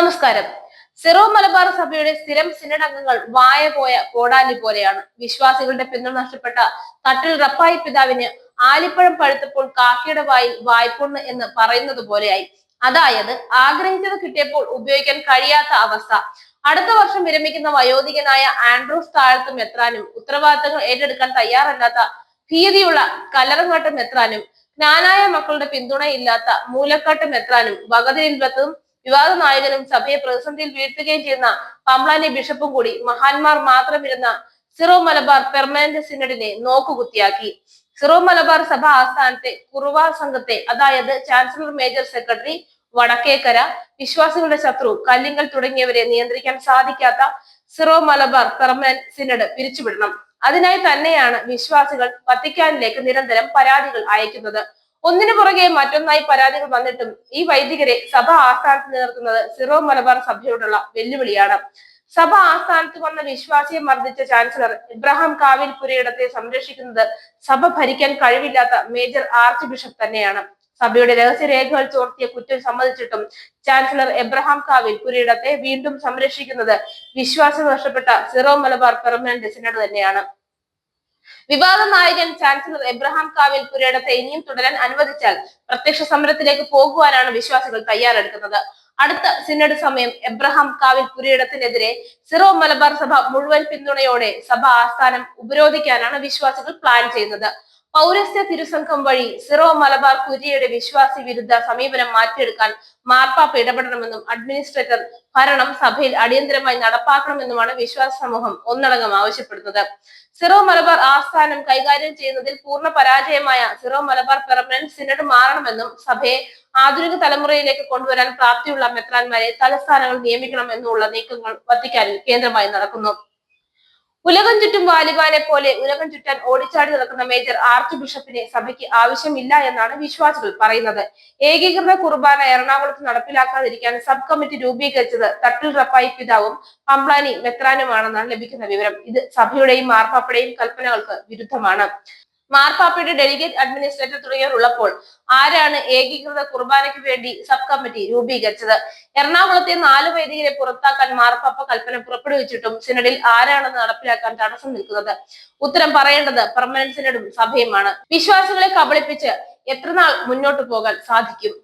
നമസ്കാരം. സിറോ മലബാർ സഭയുടെ സ്ഥിരം സിനഡ് അംഗങ്ങൾ വായ പോയ കോടാലി പോലെയാണ്. വിശ്വാസികളുടെ പിന്തുണ നഷ്ടപ്പെട്ട തട്ടിൽ റപ്പായി പിതാവിന് ആലിപ്പഴം പഴുത്തപ്പോൾ കാക്കയുടെ വായിൽ വായ്പൊണ്ണ് എന്ന് പറയുന്നത് പോലെയായി. അതായത് ആഗ്രഹിച്ചത് കിട്ടിയപ്പോൾ ഉപയോഗിക്കാൻ കഴിയാത്ത അവസ്ഥ. അടുത്ത വർഷം വിരമിക്കുന്ന വയോധികനായ ആൻഡ്രൂസ് താഴത്തും എത്രാനും ഉത്തരവാദിത്തങ്ങൾ ഏറ്റെടുക്കാൻ തയ്യാറല്ലാത്ത ഭീതിയുള്ള കലറങ്ങാട്ടം എത്രാനും ജ്ഞാനായ മക്കളുടെ പിന്തുണയില്ലാത്ത മൂലക്കാട്ടം എത്രാനും വകതിരില്ലത്തും വിവാദ നായകനും സഭയെ പ്രതിസന്ധിയിൽ വീഴ്ത്തുകയും ചെയ്യുന്ന പമ്പ്ലാനി ബിഷപ്പും കൂടി മഹാന്മാർ മാത്രമിരുന്ന സിറോ മലബാർ പെർമനന്റ് സിനഡിനെ നോക്കുകുത്തിയാക്കി. സിറോ മലബാർ സഭ ആസ്ഥാനത്തെ കുറുവ സംഘത്തെ അതായത് ചാൻസലർ മേജർ സെക്രട്ടറി വടക്കേക്കര വിശ്വാസികളുടെ ശത്രു കല്ലിങ്കൽ തുടങ്ങിയവരെ നിയന്ത്രിക്കാൻ സാധിക്കാത്ത സിറോ മലബാർ പെർമനന്റ് സിനഡ് പിരിച്ചുവിടണം. അതിനായി തന്നെയാണ് വിശ്വാസികൾ വത്തിക്കാനിലേക്ക് നിരന്തരം പരാതികൾ അയക്കുന്നത്. ഒന്നിനു പുറകെ മറ്റൊന്നായി പരാതികൾ വന്നിട്ടും ഈ വൈദികരെ സഭ ആസ്ഥാനത്ത് നിലനിർത്തുന്നത് സിറോ മലബാർ സഭയോടുള്ള വെല്ലുവിളിയാണ്. സഭ ആസ്ഥാനത്ത് വന്ന വിശ്വാസിയെ മർദ്ദിച്ച ചാൻസലർ ഇബ്രാഹിം കാവിൽ പുരയിടത്തെ സംരക്ഷിക്കുന്നത് സഭ ഭരിക്കാൻ കഴിവില്ലാത്ത മേജർ ആർച്ച് ബിഷപ്പ് തന്നെയാണ്. സഭയുടെ രഹസ്യരേഖകൾ ചോർത്തിയ കുറ്റം സമ്മതിച്ചിട്ടും ചാൻസലർ എബ്രഹാം കാവിൽ പുരയിടത്തെ വീണ്ടും സംരക്ഷിക്കുന്നത് വിശ്വാസം നഷ്ടപ്പെട്ട സിറോ മലബാർ പെർമനന്റ് സിനഡ് തന്നെയാണ്. വിവാദ നായകൻ ചാൻസലർ എബ്രഹാം കാവിൽ പുരയിടത്തെ ഇനിയും തുടരാൻ അനുവദിച്ചാൽ പ്രത്യക്ഷ സമരത്തിലേക്ക് പോകുവാനാണ് വിശ്വാസികൾ തയ്യാറെടുക്കുന്നത്. അടുത്ത സിനഡ് സമയം എബ്രഹാം കാവിൽ പുരയിടത്തിനെതിരെ സിറോ മലബാർ സഭ മുഴുവൻ പിന്തുണയോടെ സഭ ആസ്ഥാനം ഉപരോധിക്കാനാണ് വിശ്വാസികൾ പ്ലാൻ ചെയ്യുന്നത്. പൗരസ്ത്യ തിരുസംഘം വഴി സിറോ മലബാർ കുര്യയുടെ വിശ്വാസി വിരുദ്ധ സമീപനം മാറ്റിയെടുക്കാൻ മാർപ്പാപ്പ ഇടപെടണമെന്നും അഡ്മിനിസ്ട്രേറ്റർ ഭരണം സഭയിൽ അടിയന്തരമായി നടപ്പാക്കണമെന്നുമാണ് വിശ്വാസ സമൂഹം ഒന്നടങ്കം ആവശ്യപ്പെടുന്നത്. സിറോ മലബാർ ആസ്ഥാനം കൈകാര്യം ചെയ്യുന്നതിൽ പൂർണ പരാജയമായ സിറോ മലബാർ പെർമനന്റ് സിനഡ് മാറണമെന്നും സഭയെ ആധുനിക തലമുറയിലേക്ക് കൊണ്ടുവരാൻ പ്രാപ്തിയുള്ള മെത്രാന്മാരെ തലസ്ഥാനങ്ങൾ നിയമിക്കണം എന്നുള്ള നീക്കങ്ങൾ വത്തിക്കാനിൽ കേന്ദ്രമായി നടക്കുന്നു. ഉലകം ചുറ്റും വാലിബാനെ പോലെ ഉലകം ചുറ്റാൻ ഓടിച്ചാടി നടക്കുന്ന മേജർ ആർച്ച് ബിഷപ്പിനെ സഭയ്ക്ക് ആവശ്യമില്ല എന്നാണ് വിശ്വാസികൾ പറയുന്നത്. ഏകീകൃത കുർബാന എറണാകുളത്ത് നടപ്പിലാക്കാതിരിക്കാൻ സബ് കമ്മിറ്റി രൂപീകരിച്ചത് തട്ടിൽ റപ്പായി പിതാവും പമ്പ്ലാനി മെത്രാനുമാണെന്നാണ് ലഭിക്കുന്ന വിവരം. ഇത് സഭയുടെയും മാർപ്പാപ്പയുടെയും കൽപ്പനകൾക്ക് വിരുദ്ധമാണ്. മാർപ്പാപ്പയുടെ ഡെലിഗേറ്റ് അഡ്മിനിസ്ട്രേറ്റർ തുടങ്ങിയവർ ഉള്ളപ്പോൾ ആരാണ് ഏകീകൃത കുർബാനയ്ക്ക് വേണ്ടി സബ് കമ്മിറ്റി രൂപീകരിച്ചത്? എറണാകുളത്തെ നാല് വൈദികരെ പുറത്താക്കാൻ മാർപ്പാപ്പ കൽപ്പന പുറപ്പെടുവിച്ചിട്ടും സിനഡിൽ ആരാണെന്ന് നടപ്പിലാക്കാൻ തടസ്സം നിൽക്കുന്നത് ഉത്തരം പറയേണ്ടത് പെർമനന്റ് സിനഡും സഭയുമാണ്. വിശ്വാസികളെ കബളിപ്പിച്ച് എത്രനാൾ മുന്നോട്ടു പോകാൻ സാധിക്കും?